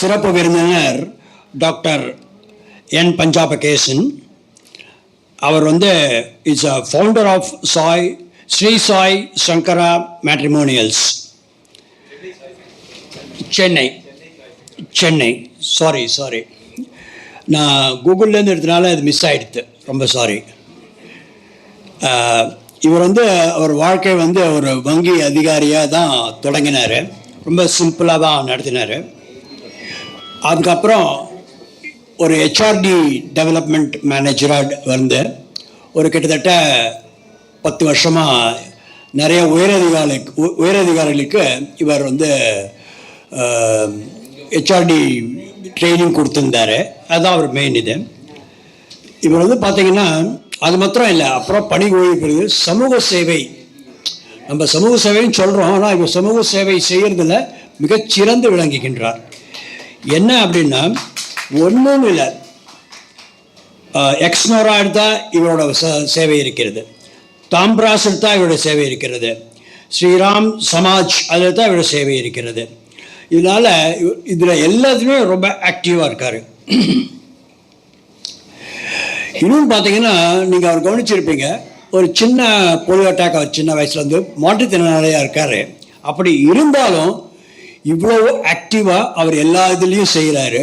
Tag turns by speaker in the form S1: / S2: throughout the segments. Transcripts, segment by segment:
S1: சிறப்பு விருந்தினர் டாக்டர் என் பஞ்சாபகேசன். அவர் வந்து is a founder of Sai Sri Sai Sankara matrimonials Chennai Chennai sorry sorry நான் கூகுள்லேருந்து எடுத்தனால அது மிஸ் ஆகிடுது ரொம்ப சாரி இவர் வந்து அவர் வாழ்க்கை வந்து ஒரு வங்கி அதிகாரியாக தான் தொடங்கினார். ரொம்ப சிம்பிளாக தான் நடத்தினார். அதுக்கப்புறம் ஒரு ஹெச்ஆர்டி டெவலப்மெண்ட் மேனேஜராக வந்து ஒரு கிட்டத்தட்ட பத்து வருஷமாக நிறைய உயரதிகாரி உ- உயரதிகாரிகளுக்கு இவர் வந்து ஹெச்ஆர்டி ட்ரைனிங் கொடுத்துருந்தாரு. அதுதான் அவர் மெயின் இது. இவர் வந்து பார்த்திங்கன்னா அது மாத்திரம் இல்லை அப்புறம் பணி ஓய்வு பெறுது சமூக சேவை. நம்ம சமூக சேவைன்னு சொல்கிறோம் ஆனால் இவர் சமூக சேவை செய்கிறதுல மிகச்சிறந்து விளங்குகின்றார். என்ன அப்படின்னா ஒன்றும் இல்லை எக்ஸ்னோரா எடுத்தால் இவரோட சேவை இருக்கிறது. தாம்பராஸ் எடுத்தால் இவரோட சேவை இருக்கிறது. ஸ்ரீராம் சமாஜ் அதில் தான் இவரோட சேவை இருக்கிறது. இதனால் இதில் எல்லாத்துலேயுமே ரொம்ப ஆக்டிவாக இருக்கார். இன்னும் பார்த்தீங்கன்னா நீங்கள் அவர் கவனிச்சிருப்பீங்க ஒரு சின்ன போலியோ அட்டாக் அவர் சின்ன வயசுலேருந்து மாற்றுத்திறனாளியாக இருக்கார். அப்படி இருந்தாலும் இவ்வளோ ஆக்டிவாக அவர் எல்லா இதுலேயும் செய்கிறாரு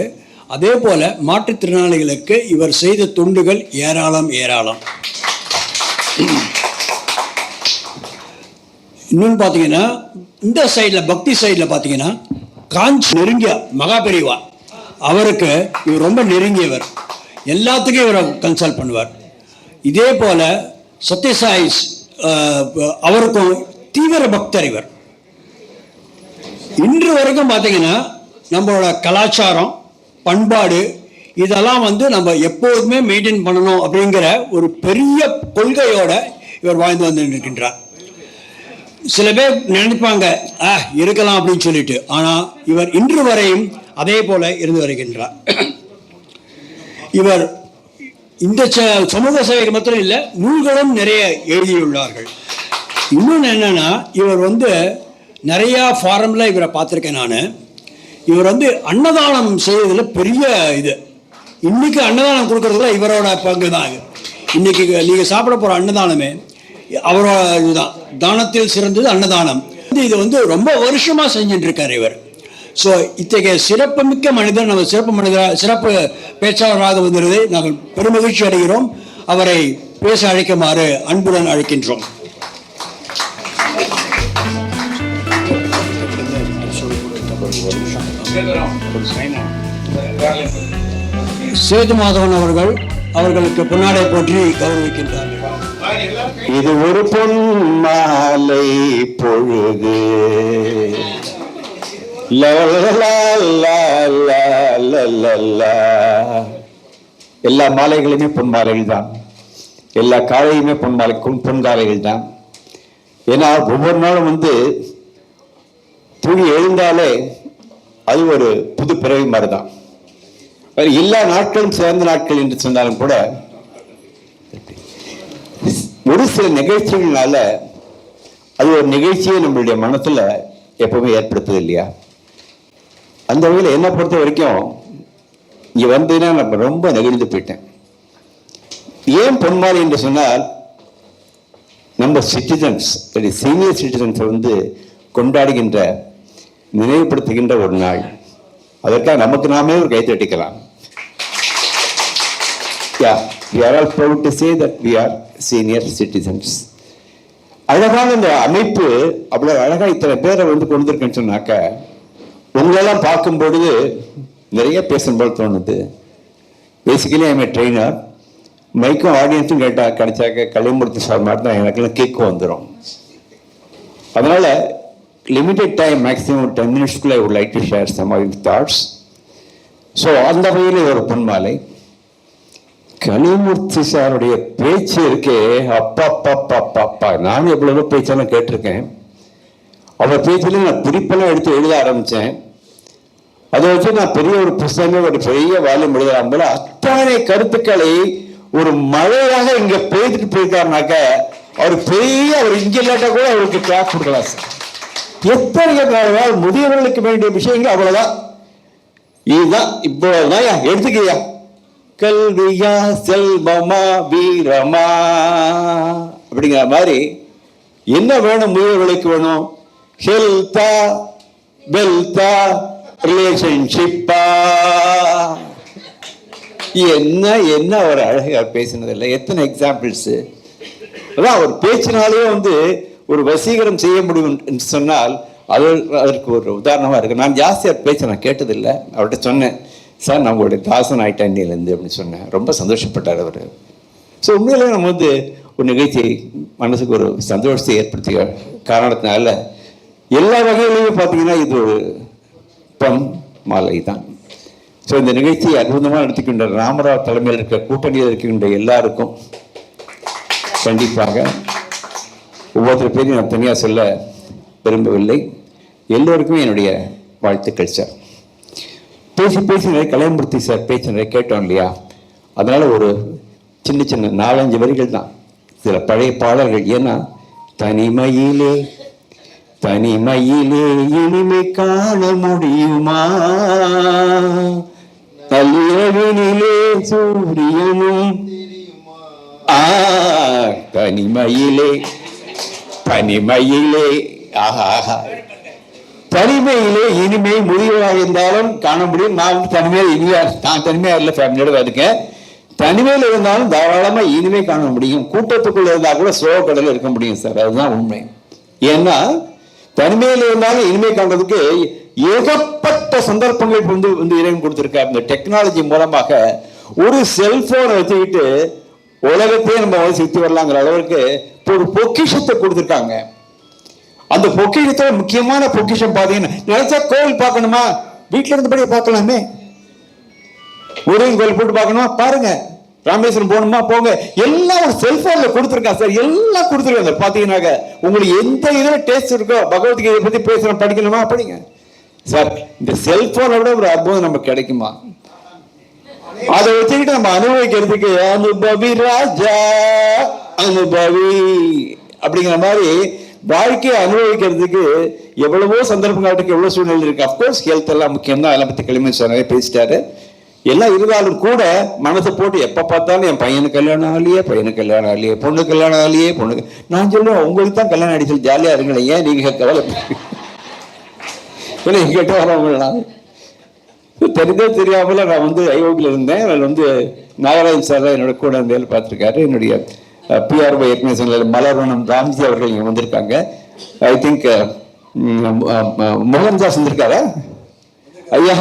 S1: அதே போல் மாற்றுத்திறனாளிகளுக்கு இவர் செய்த தொண்டுகள் ஏராளம் ஏராளம். இன்னொன்று பார்த்தீங்கன்னா இந்த சைடில் பக்தி சைடில் பார்த்தீங்கன்னா காஞ்சி நெருங்கிய மகாபெரிவா அவருக்கு இவர் ரொம்ப நெருங்கியவர். எல்லாத்துக்கும் இவரை கன்சல்ட் பண்ணுவார். இதே போல் சத்யசாய் அவருக்கும் தீவிர பக்தர் இவர். இன்று வரைக்கும் பார்த்தீங்கன்னா நம்மளோட கலாச்சாரம் பண்பாடு இதெல்லாம் வந்து நம்ம எப்போதுமே மெயின்டைன் பண்ணணும் அப்படிங்கிற ஒரு பெரிய கொள்கையோட இவர் வாழ்ந்து வந்து இருக்கின்றார் சில பேர் நினைப்பாங்க ஆ இருக்கலாம் அப்படின்னு சொல்லிட்டு. ஆனால் இவர் இன்று வரையும் அதே போல இருந்து வருகின்றார். இவர் இந்த ச- சமூக சேவைக்கு மாத்திரம் இல்லை நூல்களும் நிறைய எழுதியுள்ளார்கள். இன்னொன்று என்னன்னா இவர் வந்து நிறையா ஃபாரமில் இவரை பார்த்துருக்கேன் நான். இவர் வந்து அன்னதானம் செய்வதில் பெரிய இது. இன்றைக்கி அன்னதானம் கொடுக்கறதுல இவரோட பங்கு தான் இது. இன்றைக்கி நீங்கள் சாப்பிட போகிற அன்னதானமே அவரோட இதுதான். தானத்தில் சிறந்தது அன்னதானம். வந்து இது வந்து ரொம்ப வருஷமாக செஞ்சுட்டுருக்கார் இவர். ஸோ இத்தகைய சிறப்புமிக்க மனிதர் நம்ம சிறப்பு மனிதராக சிறப்பு பேச்சாளராக வந்திருந்ததை நாங்கள் பெருமகிழ்ச்சி அடைகிறோம். அவரை பேச அழைக்குமாறு அன்புடன் அழைக்கின்றோம். சேது மாதவன் அவர்கள் அவர்களுக்கு பொன்னாடை போற்றி கௌரவிக்கின்றார்கள்.
S2: இது ஒரு பொன் மாலை பொழுது. லா, எல்லா மாலைகளுமே பொன் மாலைகள் தான் எல்லா காலையுமே பொன் மாலை பொன் பொன் காலைகள் தான் ஏன்னா ஒவ்வொரு நாளும் வந்து தூங்கி எழுந்தாலே அது ஒரு புது பிறவி மாதிரி தான் எல்லா நாட்களும் சிறந்த நாட்கள் என்று சொன்னாலும் கூட ஒரு சில நிகழ்ச்சிகள்னால அது ஒரு நிகழ்ச்சியை நம்மளுடைய மனசுல எப்பவுமே ஏற்படுத்துது இல்லையா? அந்த வகையில் என்னை பொறுத்த வரைக்கும் இங்கே வந்தீங்கன்னா நான் ரொம்ப நெகிழ்ந்து போயிட்டேன். ஏன் பொன்மாலை என்று சொன்னால் நம்ம சிட்டிசன்ஸ் சீனியர் சிட்டிசன்ஸை வந்து கொண்டாடுகின்ற நினைவுபடுத்துகின்ற ஒரு நாள். அதற்காக நமக்கு நாமே ஒரு கை தட்டிக்கலாம். Yeah we are all proud to say that we are senior அழகான இந்த அமைப்பு அவ்வளவு அழகா இத்தனை பேரை வந்து கொண்டு வந்திருக்கேன்னு சொன்னாக்க உங்களெல்லாம் பார்க்கும் பொழுது நிறைய பேசணும் போல தோணுது. பேசிக்கலி ஐம் ட்ரெயினர் மைக்கும் ஆடியன்ஸும் கேட்டால் கிடைச்சாக்க கலைமூர்த்தி சார் மாதிரி தான் எனக்கெல்லாம் கேட்க வந்துடும் அதனால லிமிடெட் டைம் மேக்ஸிமம் டென் மினிட்ஸ்க்குள்ள ஒரு light share some of thoughts so அந்த வகையில் ஒரு பொன்மாலை. கனிமூர்த்தி சாருடைய பேச்சு இருக்கே அப்பா அப்பா அப்பா அப்பா அப்பா நானும் எவ்வளவோ பேச்செல்லாம் கேட்டிருக்கேன். அவர் பேச்சில் நான் குறிப்பெல்லாம் எடுத்து எழுத ஆரம்பித்தேன் அதை வச்சு நான் பெரிய ஒரு புஸ்தகமே ஒரு பெரிய வால்யூம் எழுதலாம் போல அத்தனை கருத்துக்களை ஒரு மழையாக இங்கே பெய்துட்டு போயிருக்காருனாக்க அவர் பெரிய அவர் இங்கே இல்லாட்டா கூட அவருக்கு கிளாஸ் கொடுக்கலாம் சார். எத்தனை காரணம் முதியவர்களுக்கு வேண்டிய விஷயங்கள் அவ்வளவுதான். இதுதான் இவ்வளவுதான் எடுத்துக்கியா கல்வியா செல்வமா வீரமா? அப்படிங்கிற மாதிரி என்ன வேணும் முயல்களுக்கு வேணும்? ஹெல்த்தா வெல்த்தா ரிலேஷன்ஷிப்பா என்ன என்ன ஒரு அழகாக பேசினதில்லை? எத்தனை எக்ஸாம்பிள்ஸு அதான் ஒரு பேச்சினாலே வந்து ஒரு வசீகரம் செய்ய முடியும் என்று சொன்னால் அது அதற்கு ஒரு உதாரணமாக இருக்கு. நான் ஜாஸ்தியாக பேச்ச நான் கேட்டதில்லை. அவர்கிட்ட சொன்னேன் சார் நான் உங்களுடைய தாசன் ஆயிட்டேன் இன்னையிலேருந்து அப்படின்னு சொன்னேன். ரொம்ப சந்தோஷப்பட்டார் அவர். ஸோ உண்மையிலே நம்ம வந்து ஒரு நிகழ்ச்சியை மனசுக்கு ஒரு சந்தோஷத்தை ஏற்படுத்திய காரணத்தினால எல்லா வகையிலையும் பார்த்தீங்கன்னா இது ஒரு பம் மாலை தான். ஸோ இந்த நிகழ்ச்சியை அற்புதமாக நடத்திக்கின்ற ராமராவ் தலைமையில் இருக்க கூட்டணியில் இருக்கின்ற எல்லாருக்கும் கண்டிப்பாக ஒவ்வொருத்தர் பேரையும் நான் தனியாக சொல்ல விரும்பவில்லை. எல்லோருக்குமே என்னுடைய வாழ்த்துக்கள் சார் பேசி பேசி நிறைய கலைமூர்த்தி சார் பேச்சு நிறைய கேட்டோம் இல்லையா? அதனால் ஒரு சின்ன சின்ன நாலஞ்சு வரிகள் தான். சில பழைய பாடல்கள் ஏன்னா தனிமையிலே தனிமையிலே இனிமை காண முடியுமா? நள்ளிரவினிலே சூரியனும் ஆ தனிமையிலே தனிமையிலே ஆஹா ஆஹா. தனிமையிலே இனிமை முதியவராக இருந்தாலும் காண முடியும். நான் வந்து தனிமையில் இனிமையா நான் தனிமையா இல்லை ஃபேமிலியோட இருக்கேன். தனிமையில் இருந்தாலும் தாராளமா இனிமை காண முடியும். கூட்டத்துக்குள்ள இருந்தா கூட சோகக்கடல இருக்க முடியும் சார் அதுதான் உண்மை. ஏன்னா தனிமையில் இருந்தாலும் இனிமை காண்றதுக்கு ஏகப்பட்ட சந்தர்ப்பங்கள் வந்து வந்து இறைவன் கொடுத்துருக்காரு. இந்த டெக்னாலஜி மூலமாக ஒரு செல்போனை வச்சுக்கிட்டு உலகத்தையே நம்ம வந்து வரலாங்கிற அளவுக்கு ஒரு பொக்கிஷத்தை கொடுத்துருக்காங்க. அந்த பொக்கிஷத்துல முக்கியமான பொக்கிஷம் பார்த்தீங்கன்னா நினைச்சா கோவில் பார்க்கணுமா? வீட்டுல இருந்தபடியே பார்க்கலாமே. முருகன் கோயில் போட்டு பார்க்கணுமா? பாருங்க. ராமேஸ்வரம் போகணுமா? போங்க. எல்லாம் ஒரு செல்போன்ல கொடுத்துருக்கா சார். எல்லாம் கொடுத்துருக்காங்க பாத்தீங்கன்னாக்க உங்களுக்கு எந்த இதுல டேஸ்ட் இருக்கோ பகவத்கீதை பத்தி பேசுறோம் படிக்கணுமா? படிங்க. சார் இந்த செல்போனை விட ஒரு அற்புதம் நமக்கு கிடைக்குமா? அதை வச்சுக்கிட்டு நம்ம அனுபவிக்கிறதுக்கு அனுபவி ராஜா அனுபவி அப்படிங்கிற மாதிரி வாழ்க்கையை அனுபவிக்கிறதுக்கு எவ்வளவோ சந்தர்ப்பங்கள் எவ்வளோ சூழ்நிலை இருக்கு. அஃப்கோர்ஸ் ஹெல்த் எல்லாம் முக்கியம் தான். அதெல்லாம் பத்தி கிளம்பி நிறைய பேசிட்டாரு. எல்லாம் இருந்தாலும் கூட மனசை போட்டு எப்ப பார்த்தாலும் என் பையனுக்கு கல்யாணம் ஆகலையே பையனுக்கு கல்யாணம் ஆகலையே பொண்ணு கல்யாணம் ஆகலையே பொண்ணுக்கு நான் சொல்லுவேன் உங்களுக்கு தான் கல்யாணம் ஆயிடுச்சு ஜாலியா இருங்களேன் ஏன் நீங்க கவலை இல்லை எங்கிட்ட வரவங்களாம் தெரிந்தே தெரியாமல் நான் வந்து ஐஓபியில் இருந்தேன். அதில் வந்து நாகராஜன் சார் தான் என்னோட கூட வந்து வேலை பார்த்துருக்காரு. என்னுடைய பிஆர்ஓ எக்னேஷனில் மலர்வனம் ராம்ஜி அவர்கள் இங்கே வந்திருக்காங்க. ஐ திங்க் மோகன்தாஸ் வந்திருக்காரா? ஐயா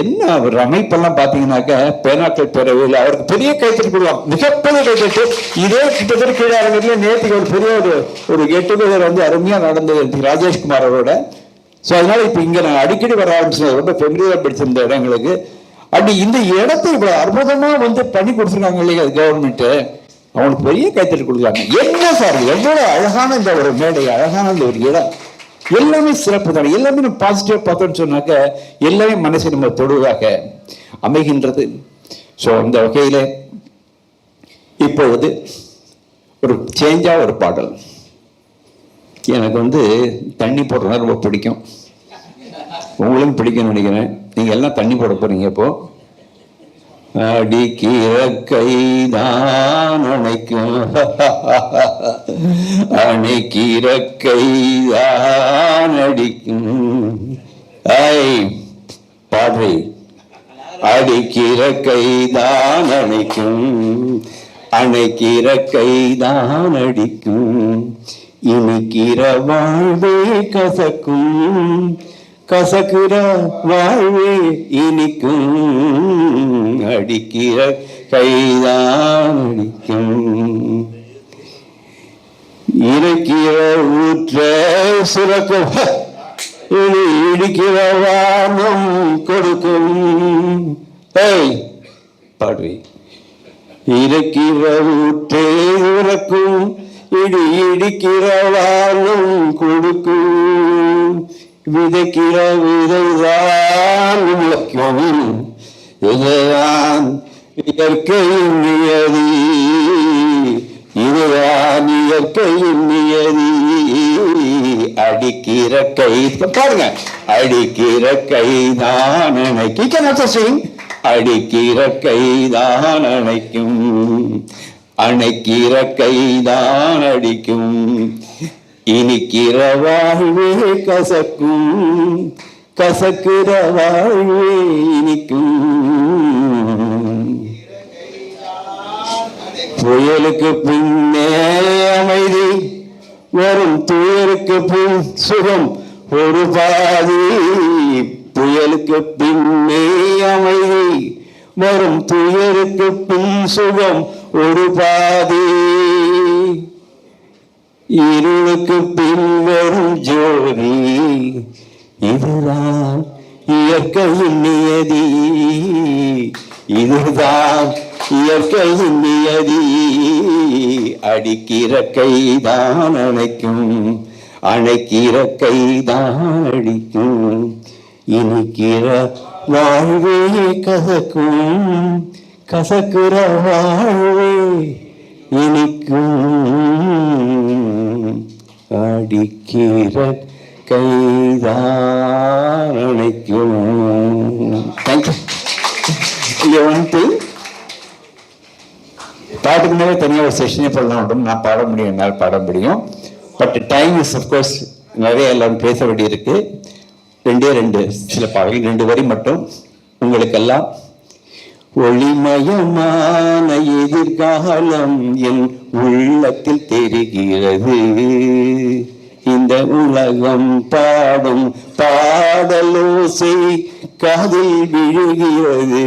S2: என்ன அவர் அமைப்பெல்லாம் பார்த்தீங்கன்னாக்க பேனாக்கள் பேரவையில் அவருக்கு பெரிய கைத்தறி கொடுக்கலாம். மிகப்பெரிய கைத்தட்டு இதே கிட்டத்தட்ட கீழே அரங்கத்தில் நேற்றுக்கு ஒரு பெரிய ஒரு ஒரு கெட்டு டுகெதர் வந்து அருமையாக நடந்தது. ராஜேஷ்குமார் அவரோட. ஸோ அதனால இப்போ இங்கே நான் அடிக்கடி வர ஆரம்பிச்சேன் ரொம்ப ஃபெமிலியராக படித்திருந்த இடங்களுக்கு. அப்படி இந்த இடத்தை இவ்வளோ அற்புதமாக வந்து பண்ணி கொடுத்துருக்காங்க இல்லையா கவர்மெண்ட்டு அவங்களுக்கு பெரிய கைத்தட்டு கொடுக்குறாங்க என்ன சார் எவ்வளோ அழகான இந்த ஒரு மேடை அழகான இந்த ஒரு இடம். எல்லாமே சிறப்பு தான். எல்லாமே நம்ம பாசிட்டிவாக பார்த்தோம்னு சொன்னாக்க எல்லாமே மனசை நம்ம தொடுவதாக அமைகின்றது. ஸோ அந்த வகையில் இப்பொழுது ஒரு சேஞ்சாக ஒரு பாடல். எனக்கு வந்து தண்ணி போடுறதுனா ரொம்ப பிடிக்கும். உங்களுக்கும் பிடிக்கும்னு நினைக்கிறேன். நீங்கள் எல்லாம் தண்ணி போட போறீங்க இப்போ? அடிக்கிறக்கை தான் அணைக்கும். அணைக்கிறக்கை தான் அடிக்கும். ஐ பாடுறி. அடிக்கிற கைதான் அணைக்கும். அணைக்கிற கைதான் அடிக்கும். இனிக்கிற வாழ்வே கசக்கும். கசக்குற வாழ்வே இனிக்கும். அடிக்கிற கைதான் அடிக்கும். இறக்கிற ஊற்ற சுரக்கும். இனி இடிக்கிற வானம் கொடுக்கும். ஏய் பாடுவே இறக்கிற ஊற்றே உறக்கும். இடி இடிக்கிறவானும் கொடுக்கும். விதைக்கிற விதைதான் முளைக்கும் இதுதான் இயற்கையின் நியதி. இதுதான் இயற்கையின் நியதி. அடிக்கிற கை பாருங்க. அடிக்கிற கை தான் You அடிக்கிற கை தான் அடிக்கிற அணைக்கும். அணைக்கிற கைதான் அடிக்கும் இனிக்கிற வாழ்வே கசக்கும் கசக்குற வாழ்வே இனிக்கும். புயலுக்கு பின்னே அமைதி வரும் துயருக்கு பின் சுகம். ஒரு பாதி புயலுக்கு பின்னே அமைதி வரும் துயருக்கு பின் சுகம். ஒரு பாதி. இருளுக்கு பின்வரும் ஜோதி இதுதான் இயற்கையின் நியதி. இதுதான் இயற்கையின் நியதி. அடிக்கிற கைதான் அணைக்கும் அணைக்கிற கைதான் அடிக்கும். இனிக்கிற வாழ்வே கதக்கும் கசக்குற வாழ்வே இனிக்கும் அடிக்கிற கைதான் அணைக்கும் தேங்க்யூ இங்கே வந்து தனியாக ஒரு செஷனே பண்ணலாம் உண்டு. நான் பாட முடியும். என்னால் பாட முடியும். பட் டைம் இஸ் அஃப்கோர்ஸ் நிறைய எல்லாம் பேச வேண்டியிருக்கு. ரெண்டே ரெண்டு சில பாடல்கள். ரெண்டு வரி மட்டும் உங்களுக்கெல்லாம் ஒளிமயமான எதிர்காலம் என் உள்ளத்தில் தெரிகிறது. இந்த உலகம் பாடும் பாடலோசை காதில் விழுகிறது.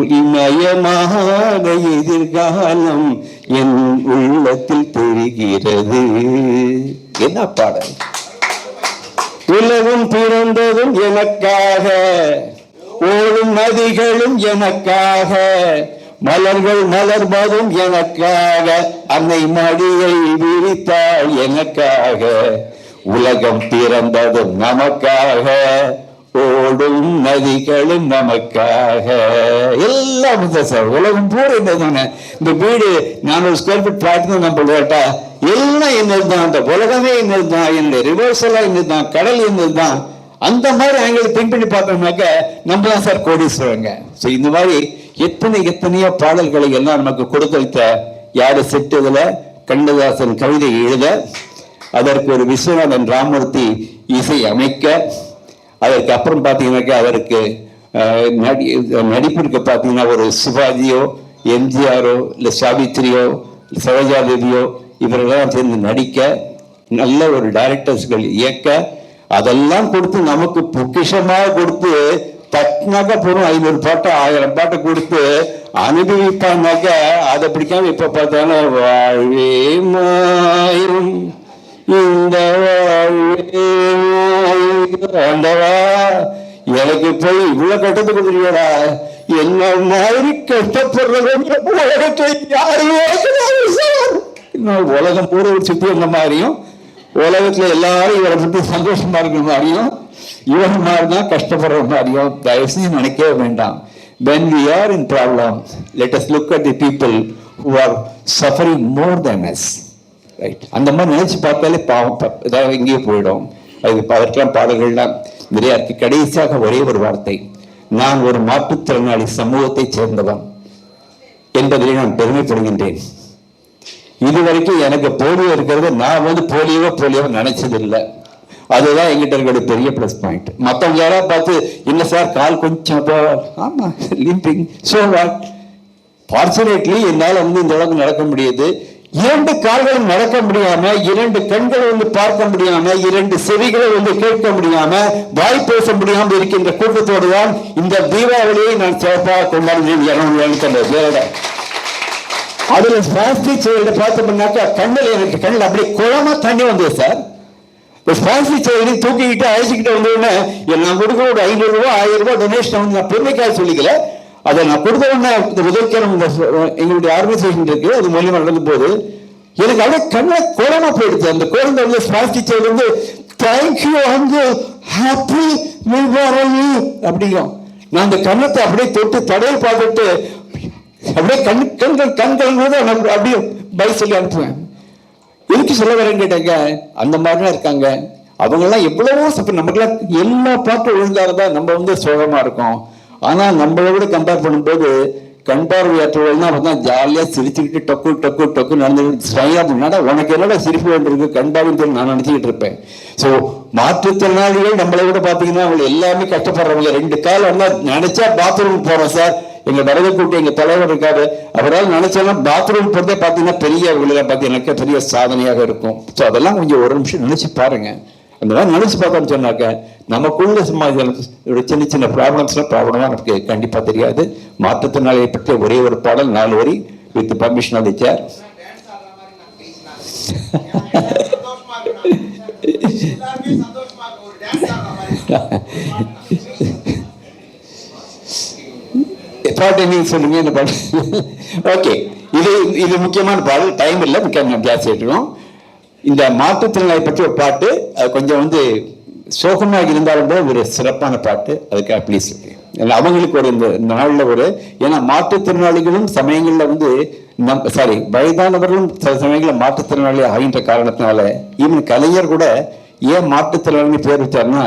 S2: ஒளிமயமான எதிர்காலம் என் உள்ளத்தில் தெரிகிறது. என்ன பாடல்? உலகம் பிறந்ததும் எனக்காக ஓடும் நதிகளும் எனக்காக மலர்கள் மலர்வதும் எனக்காக அன்னை மடியை விரித்தாள் எனக்காக. உலகம் பிறந்ததும் நமக்காக ஓடும் நதிகளும் நமக்காக. எல்லாம் சார் உலகம் பூரா இந்த வீடு நானூறு ஸ்கொயர் ஃபீட் பிளாட் நம்ம கேட்டா எல்லாம் என்னதுதான்? அந்த உலகமே என்னதுதான்? என்னுடைய ரிவர்ஸ் என்னது தான் கடல் என்னதுதான்? அந்த மாதிரி ஆங்கிள் திங்க் பண்ணி பார்த்தோம்னாக்க நம்ம தான் சார் கோடீஸ்வரங்க. ஸோ இந்த மாதிரி எத்தனை எத்தனையோ பாடல்களை எல்லாம் நமக்கு கொடுத்தளித்த யாரு செட்டுதுல கண்ணதாசன் கவிதை எழுத அதற்கு ஒரு விஸ்வநாதன் ராமூர்த்தி இசை அமைக்க அதற்கு அப்புறம் பார்த்தீங்கன்னாக்கா அதற்கு நடி நடிப்பிற்கு பார்த்தீங்கன்னா ஒரு சிவாஜியோ எம்ஜிஆரோ இல்லை சாவித்திரியோ சரோஜா தேவியோ இவரெல்லாம் சேர்ந்து நடிக்க நல்ல ஒரு டைரக்டர்ஸ்கள் இயக்க அதெல்லாம் கொடுத்து நமக்கு பொக்கிஷமாக கொடுத்து தட்டினாக்க போறோம் ஐநூறு பாட்டை ஆயிரம் பாட்டை கொடுத்து அனுபவிப்பான்னாக்க அதை பிடிக்காம இப்ப பார்த்தாலும் வாழ்வே மாயிரும் இந்த வாழ்வே ஆண்டவா எனக்கு போய் இவ்வளவு கட்டத்து கொடுக்குறீடா என்ன மாதிரி கஷ்டப்படுறவங்க உலகத்தை யாரும் கிடையாது உலகம் பூரா சுத்தி வந்த மாதிரியும் உலகத்துல எல்லாரும் இவரை பத்தி சந்தோஷமா இருக்கிற மாதிரியும் இவன் மாதிரி தான் கஷ்டப்படுற மாதிரியும் தயவுசெய்து நினைக்கவே வேண்டாம். When we are in problem let us look at the people who are suffering more than us. Right அந்த மாதிரி நினைச்சு பார்த்தாலே பாவம். இதாக எங்கேயோ போயிடும். அது அதற்கெல்லாம் பாடல்கள்லாம் நிறையா இருக்கு. கடைசியாக ஒரே ஒரு வார்த்தை. நான் ஒரு மாற்றுத்திறனாளி சமூகத்தைச் சேர்ந்தவன் என்பதிலே நான் பெருமைப்படுகின்றேன். இதுவரைக்கும் எனக்கு போலியோ இருக்கிறது நான் வந்து போலியோவோ போலியோ நினைச்சதில்லை. அதுதான் எங்கிட்ட இருக்கிற பெரிய ப்ளஸ் பாயிண்ட் மற்றவங்க யாராவது பார்த்து என்ன சார் கால் கொஞ்சம் இப்போ ஆமாம் லிம்பிங் ஸோ வாட் ஃபார்ச்சுனேட்லி என்னால் வந்து இந்த அளவுக்கு நடக்க முடியுது. இரண்டு கால்களும் நடக்க முடியாம இரண்டு கண்களை வந்து பார்க்க முடியாம இரண்டு செவிகளை வந்து கேட்க முடியாம வாய் பேச முடியாம இருக்கின்ற கூட்டத்தோடு தான் இந்த தீபாவளியை நான் சிறப்பாக கொண்டாடுகிறேன். இருநூறு வேற அதுல பிளாஸ்டிக் சைல்டு பார்த்தோம்னாக்கா கண்ணில் எனக்கு கண்ணில் அப்படியே குளமா தண்ணி வந்தது சார். ஒரு பிளாஸ்டிக் சைல்டு தூக்கிக்கிட்டு அழைச்சிக்கிட்டு வந்தோடனே நான் கொடுக்குற ஒரு ஐநூறு ரூபா ஆயிரம் ரூபாய் டொனேஷன் வந்து நான் பெருமைக்காக சொல்லிக்கல. அதை நான் கொடுத்த உடனே இந்த உதவிக்காரம் இந்த எங்களுடைய ஆர்கனைசேஷன் இருக்கு அது மூலியமா நடந்து போகுது. எனக்கு அப்படியே கண்ணில் குளமா போயிடுச்சு. அந்த குழந்தை வந்து பிளாஸ்டிக் செயல் வந்து தேங்க்யூ வந்து ஹாப்பி அப்படிங்கும் நான் அந்த கண்ணத்தை அப்படியே தொட்டு தடையை பார்த்துட்டு அப்படியே கண் கண்கள் கண்கள் கூட அப்படியே பை சொல்லி அனுப்புவேன். எதுக்கு சொல்ல வரேன்னு கேட்டாங்க அந்த மாதிரிலாம் இருக்காங்க. அவங்கெல்லாம் எவ்வளவோ சப்போ நமக்குலாம் எல்லா பாட்டும் ஒழுங்காக தான் நம்ம வந்து சோகமா இருக்கும். ஆனா நம்மளை விட கம்பேர் பண்ணும்போது கண் பார்வையற்றவர்கள்லாம் பார்த்தா ஜாலியா சிரிச்சுக்கிட்டு டொக்கு டொக்கு டொக்கு நடந்துக்கிட்டு ஸ்டைலா முன்னாடி உனக்கு என்னடா சிரிப்பு வேண்டியிருக்கு கண் பார்வை நான் நினைச்சுக்கிட்டு இருப்பேன். ஸோ மாற்றுத்திறனாளிகள் நம்மளை விட பாத்தீங்கன்னா அவங்க எல்லாமே கஷ்டப்படுறவங்க. ரெண்டு கால் வந்தால் நினைச்சா பாத்ரூம் போறோம் சார். எங்க வரதை கூட்டி எங்க தலைவர் இருக்காரு. அவரால் நினைச்சாலும் பாத்ரூம் போறதே பாத்தீங்கன்னா பெரிய விழுத பார்த்தீங்கன்னாக்க பெரிய சாதனையாக இருக்கும். ஸோ அதெல்லாம் கொஞ்சம் ஒரு நிமிஷம் நினைச்சு பாருங்க. அந்த மாதிரி நினைச்சு பார்த்தோம்னு சொன்னாக்க நமக்குள்ள சும்மா சின்ன சின்ன ப்ராப்ளம்ஸ்லாம் ப்ராப்ளமா நமக்கு கண்டிப்பாக தெரியாது. மாற்றத்தினாலே பற்றிய ஒரே ஒரு பாடல் நாலு வரி with permission of the chair
S3: சந்தோஷமா
S2: பாட்டு நீங்க சொல்லுங்க இந்த பாட்டு ஓகே இது இது முக்கியமான பாடல். டைம் இல்லை முக்கியம் ஜாஸ்தி எடுத்துக்கணும் இந்த மாற்றுத்திறனாளி பற்றி ஒரு பாட்டு அது கொஞ்சம் வந்து சோகமாக இருந்தாலும் கூட ஒரு சிறப்பான பாட்டு. அதுக்காக ப்ளீஸ் அவங்களுக்கு ஒரு இந்த நாளில் ஒரு ஏன்னா மாற்றுத்திறனாளிகளும் சமயங்களில் வந்து நம் சாரி வயதானவர்களும் சில சமயங்களில் மாற்றுத்திறனாளி ஆகின்ற காரணத்தினால ஈவன் கலைஞர் கூட ஏன் மாற்றுத்திறனாளி பேர் வச்சார்னா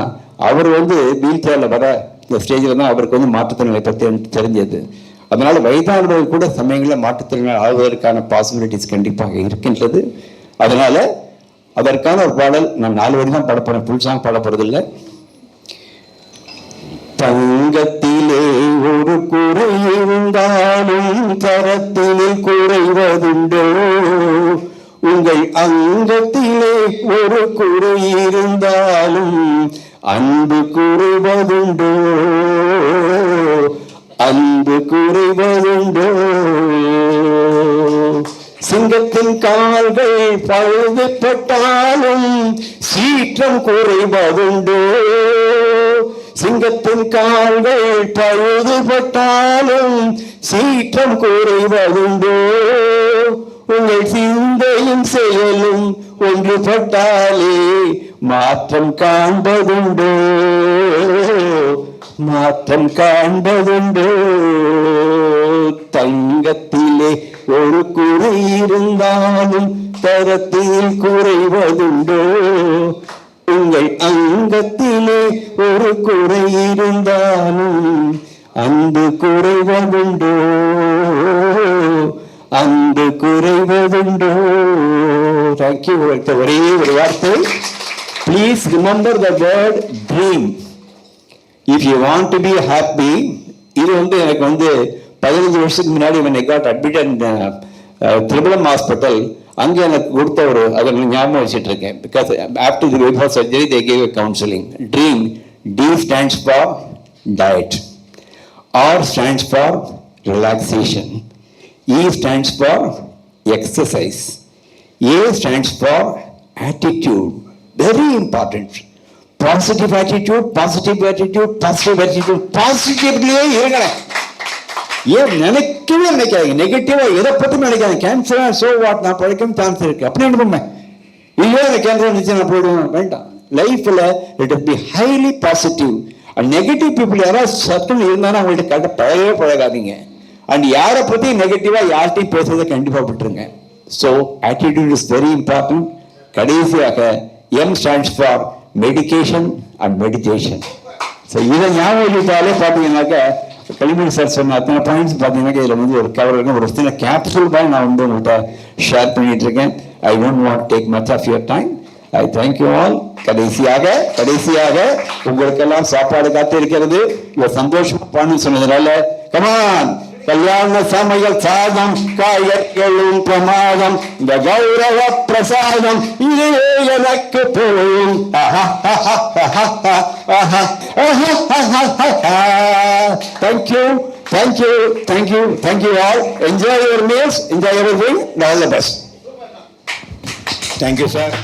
S2: அவர் வந்து வீல் சேரில் வர இந்த ஸ்டேஜில் தான் அவருக்கு வந்து மாற்றுத்திறனாளி பற்றி தெரிஞ்சது. அதனால வயதானவர்கள் கூட சமயங்களில் மாற்றுத்திறனாளி ஆகுவதற்கான பாசிபிலிட்டிஸ் கண்டிப்பாக இருக்கின்றது. அதனால அதற்கான ஒரு பாடல் நான் நாலு வரி தான் பாட போறேன். ஃபுல் சாங் இல்லை தங்கத்திலே ஒரு குறை இருந்தாலும் தரத்தினில் குறைவதுண்டோ உங்கள் அங்கத்திலே ஒரு குறை இருந்தாலும் அன்பு குறைவதுண்டோ அன்பு குறைவதுண்டோ சிங்கத்தின் கால்கள் பழுது பட்டாலும் சீற்றம் குறைவதுண்டோ. சிங்கத்தின் கால்கள் பழுது பட்டாலும் சீற்றம் குறைவதுண்டோ. உங்கள் சிந்தையும் செயலும் ஒன்றுபட்டாலே மாற்றம் காண்பதுண்டோ. மாற்றம் காண்பதுண்டோ. தங்கத்திலே ஒரு குறை இருந்தாலும் தரத்தில் குறைவதுண்டோ? உங்கள் அங்கத்திலே ஒரு குறை இருந்தாலும் அன்பு குறைவதுண்டோ? அன்பு குறைவதுண்டோ? தேங்க்யூ ஒரே ஒரு வார்த்தை. Please remember the word dream if you want to be happy இது வந்து எனக்கு வந்து பதினஞ்சு வருஷத்துக்கு முன்னாடி when I got admitted in Tirupuram hospital uh, அங்கே எனக்கு கொடுத்த ஒரு அதை நான் ஞாபகம் வச்சுட்டு இருக்கேன் because after the before surgery they gave counselling dream D stands for diet R stands for relaxation E stands for exercise A stands for attitude. Very important. Positive attitude positive attitude positive attitude பாசிட்டிவ்லயே இருங்களேன் ஏன் நினைக்கவே நினைக்காதீங்க. நெகட்டிவா எதை பத்தியும் நினைக்காதீங்க. கேன்சரா so what நான் பழைக்கும் சான்ஸ் இருக்கு. அப்படி என்ன இல்லையோ அந்த கேன்சர் இருந்துச்சு நான் போயிடுவேன். வேண்டாம். லைஃப்ல it be highly positive negative people யாராவது சத்துன்னு இருந்தாலும் அவங்கள்ட்ட கட்ட பழகவே பழகாதீங்க. அண்ட் யாரை பத்தி நெகட்டிவா யார்கிட்டையும் பேசுறதை கண்டிப்பா விட்டுருங்க. So attitude is very important கடைசியாக M stands for medication and meditation so இதை ஞாபகம் வச்சுட்டாலே பார்த்தீங்கன்னாக்க களிமணி சார் சொன்ன அத்தனை பாயிண்ட்ஸ் பார்த்தீங்கன்னா இதில் வந்து ஒரு கவர் இருக்கும் ஒரு சின்ன கேப்சூல் பாய் நான் வந்து உங்கள்கிட்ட ஷேர் பண்ணிட்டு இருக்கேன். I don't want take much of your time I thank you all கடைசியாக கடைசியாக உங்களுக்கெல்லாம் சாப்பாடு காத்து இருக்கிறது இவர் சந்தோஷமா பாடணும் சொன்னதுனால கமான் கல்யாண சமையல் சாதம் காயர்களும் பிரமாதம் இந்த கௌரவ பிரசாதம் இது எனக்கு போயும் thank you thank you thank you thank you all enjoy your meals enjoy everything all the best
S1: thank you sir